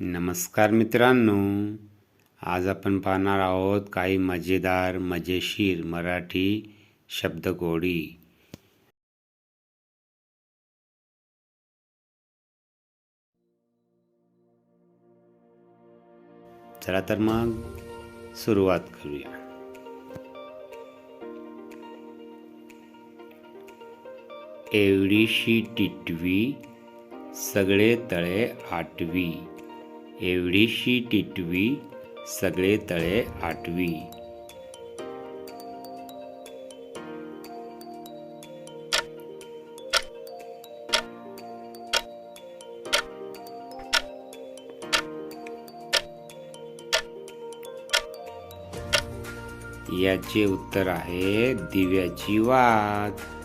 नमस्कार मित्रांनो आज आपण पाहणार आहोत काही मजेदार मजेशीर मराठी शब्दकोडी. चला तर मग सुरुवात करूया. एवढीशी टिटवी सगळे तळे आठवी. एवढीशी टिटवी सगळे तळे आठवी. याचे उत्तर आहे दिव्याची वाद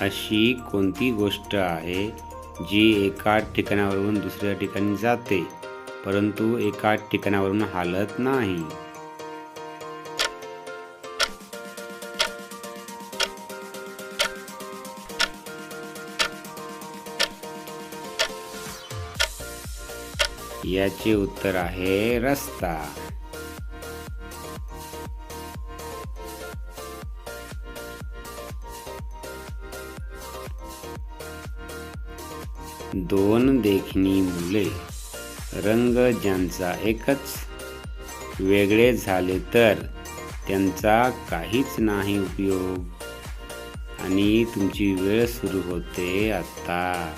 अशी कोणती गोष्ट आहे जी एका ठिकाणावरून दुसऱ्या ठिकाणी जाते परंतु एका ठिकाणावरून हालत नाही? याचे उत्तर आहे रस्ता. दोन देखणी मुले. रंग ज्यांचा एकच वेगळे झाले तर त्यांचा काहीच नाही उपयोग. आणि तुमची वेळ सुरू होते आत्ता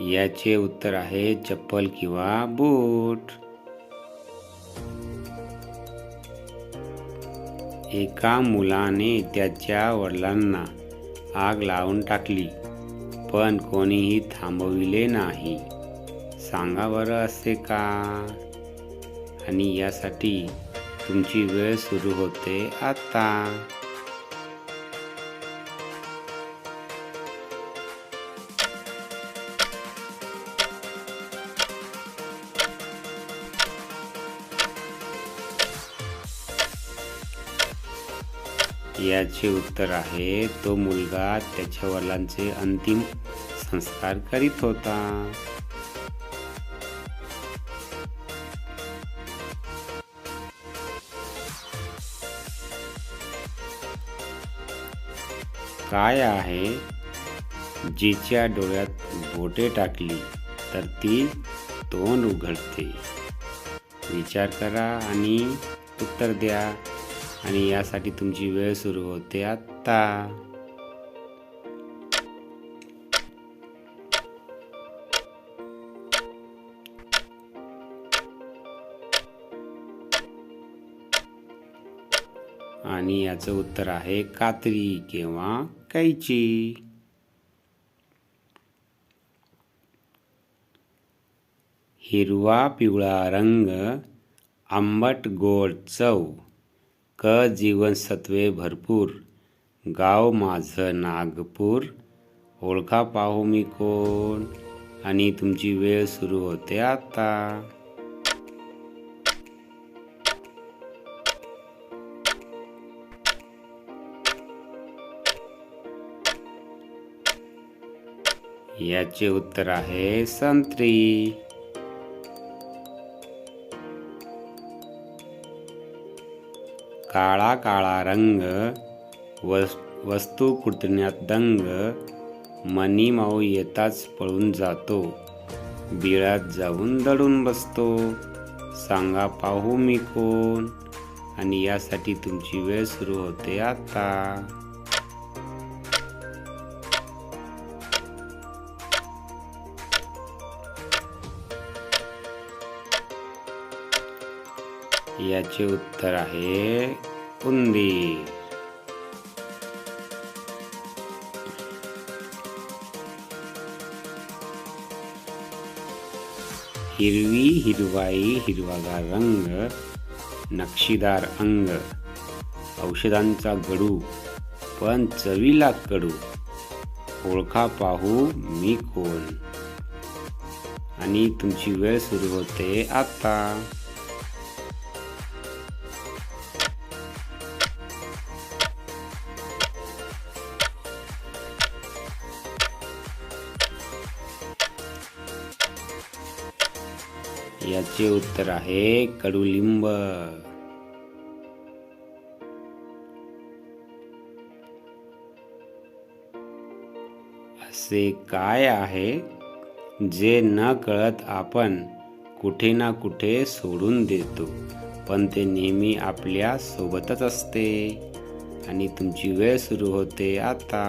याचे उत्तर आहे चप्पल किंवा बूट. एका मुलाने त्याच्या वडिलांना आग लावून टाकली पण कोणीही थांबविले नाही. सांगा बरं असे का? आणि यासाठी तुमची वेळ सुरू होते आता. याचे उत्तर आहे तो मुलगा त्याच्या वडिलांचे अंतिम संस्कार करीत होता. काय आहे? जिच्या डोळ्यात बोटे टाकली तर ती तोंड उघडते. विचार करा आणि उत्तर द्या. आणि यासाठी तुमची वेळ सुरू होते आत्ता. आणि याचं उत्तर आहे कात्री किंवा कैची. हिरवा पिवळा रंग आंबट गोड चव. क जीवनसत्वे भरपूर. गाव माझं नागपूर. ओळखा पाहू मी कोण? आणि तुमची वेळ सुरू होते आता. याचे उत्तर आहे संत्री. काळा काळा रंग वस वस्तू कुटण्यात दंग मनी माऊ येताच पळून जातो बिळात जाऊन दडून बसतो सांगा पाहू मी कोण? आणि यासाठी तुमची वेळ सुरू होते आता. याचे उत्तर आहे उंदीर हिरवी हिरवाई हिरवागार रंग नक्षीदार अंग औषधांचा गडू पण चवीला कडू. ओळखा पाहू मी कोण. आणि तुमची वेळ सुरू होते आता. याचे उत्तर आहे कडुलिंब. असे काय आहे जे न कळत आपण कुठे ना कुठे सोडून देतो पण ते नेहमी आपल्या सोबतच असते आणि तुमची वेळ सुरू होते आता.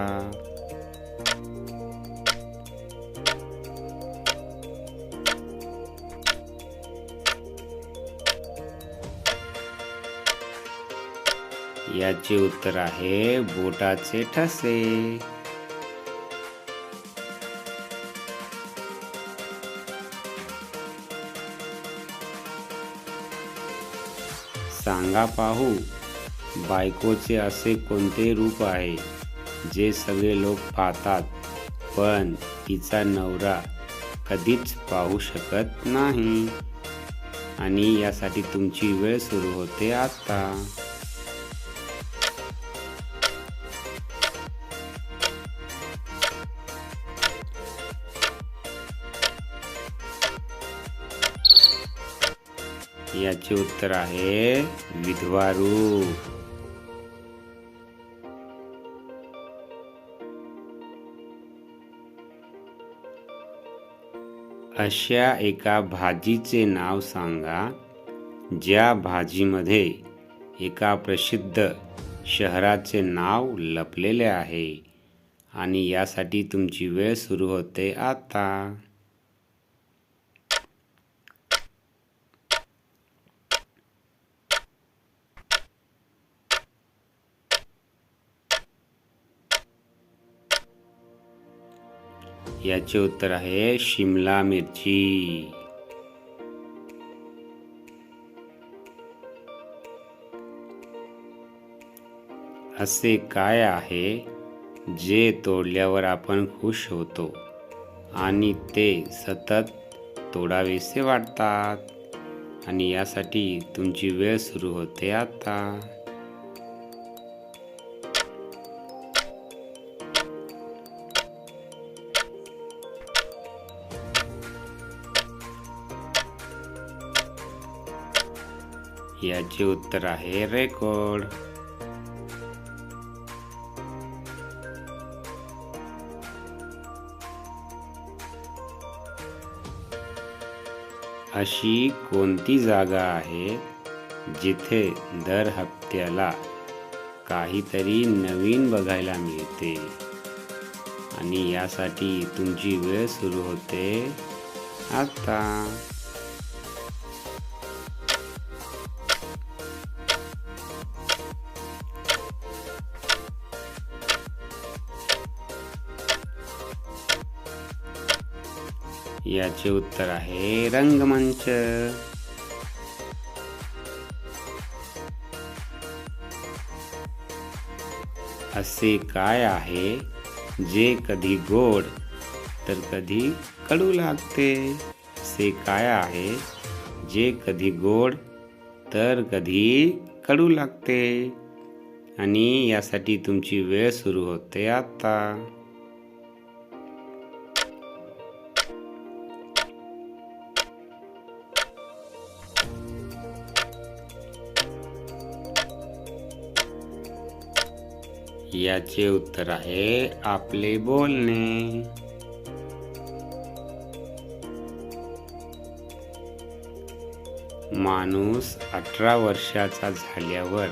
याचे उत्तर आहे बोटाचे ठसे. सांगा पाहू बायकोचे असे कोणते रूप आहे जे सगळे लोक पाहतात पण तिचा नवरा कधीच पाहू शकत नाही? आणि यासाठी तुमची वेळ सुरू होते आता. याचे उत्तर आहे विधवा रूप अशा एका भाजीचे नाव सांगा ज्या भाजीमध्ये एका प्रसिद्ध शहराचे नाव लपलेले आहे आणि यासाठी तुमची वेळ सुरू होते आता. याचे उत्तर आहे शिमला मिरची. असे काय आहे जे तोडल्यावर आपण खुश होतो आणि ते सतत तोडावेसे वाटतात? आणि यासाठी तुमची वेळ सुरू होते आता. याचे उत्तर आहे रेकॉर्ड. अशी कोणती जागा आहे जिथे दर हप्त्याला काहीतरी नवीन बघायला मिळते? आणि यासाठी तुमची वेळ सुरू होते आता. याचे उत्तर आहे रंगमंच. असे काय आहे? जे कधी गोड तर कधी कडू लागते. असे काय आहे? जे कधी गोड तर कधी कडू लागते. आणि यासाठी तुमची वेळ सुरू होते आता. याचे उत्तर आहे आपले बोलणे. माणूस अठरा वर्षाचा झाल्यावर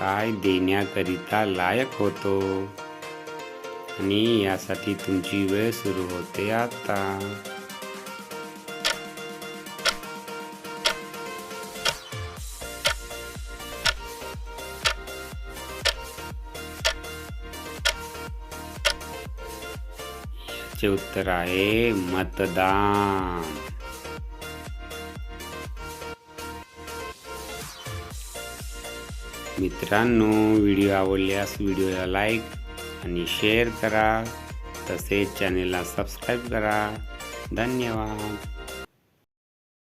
काय देण्याकरिता लायक होतो? आणि यासाठी तुमची वेळ सुरू होते आता. याचे उत्तर आहे मतदान. मित्रांनो व्हिडिओ आवडल्यास व्हिडिओला लाईक आणि शेअर करा. तसेच चॅनेलला सबस्क्राईब करा. धन्यवाद.